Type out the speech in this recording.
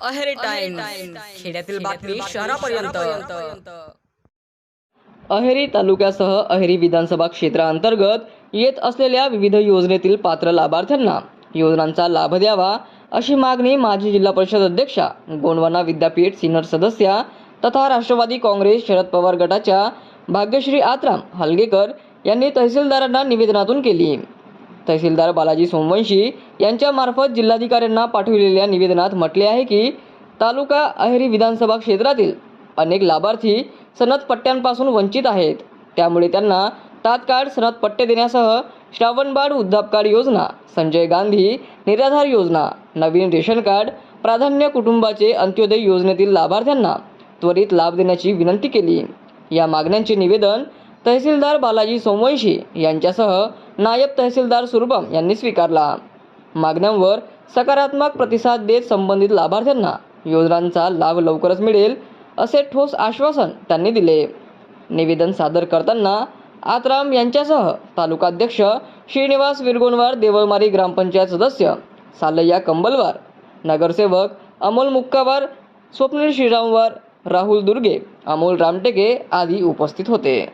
Aheri time खेड्यातील बातमी शहरापर्यंत. अहेरी तालुक्यासह अहेरी विधानसभा क्षेत्राअंतर्गत येत असलेल्या विविध योजनेतील पात्र लाभार्थ्यांना योजनांचा लाभ द्यावा अशी मागणी माजी जिल्हा परिषद अध्यक्षा गोंडवाना विद्यापीठ सिनियर सदस्या तथा राष्ट्रवादी काँग्रेस शरद पवार गटाच्या भाग्यश्री आत्राम हलगेकर यांनी तहसीलदारांना निवेदनातून केली. तहसीलदार बालाजी सोमवंशी यांच्यामार्फत जिल्हाधिकाऱ्यांना पाठविलेल्या निवेदनात म्हटले आहे की तालुका अहेरी विधानसभा क्षेत्रातील अनेक लाभार्थी सनद पट्ट्यांपासून वंचित आहेत. त्यामुळे त्यांना तात्काळ सनद पट्टे देण्यासह श्रावणबाळ वृद्धाप योजना संजय गांधी निराधार योजना नवीन रेशन कार्ड प्राधान्य कुटुंबाचे अंत्योदय योजनेतील लाभार्थ्यांना त्वरित लाभ देण्याची विनंती केली. या मागण्यांचे निवेदन तहसीलदार बालाजी सोमवंशी यांच्यासह नायब तहसीलदार सुरभम यांनी स्वीकारला. मागण्यांवर सकारात्मक प्रतिसाद देत संबंधित लाभार्थ्यांना योजनांचा लाभ लवकरच मिळेल असे ठोस आश्वासन त्यांनी दिले. निवेदन सादर करताना आतराम यांच्यासह तालुकाध्यक्ष श्रीनिवास विरगोणवार देवळमारी ग्रामपंचायत सदस्य सालय्या कंबलवार नगरसेवक अमोल मुक्कावार स्वप्नील श्रीरामवार राहुल दुर्गे अमोल रामटेके आदी उपस्थित होते.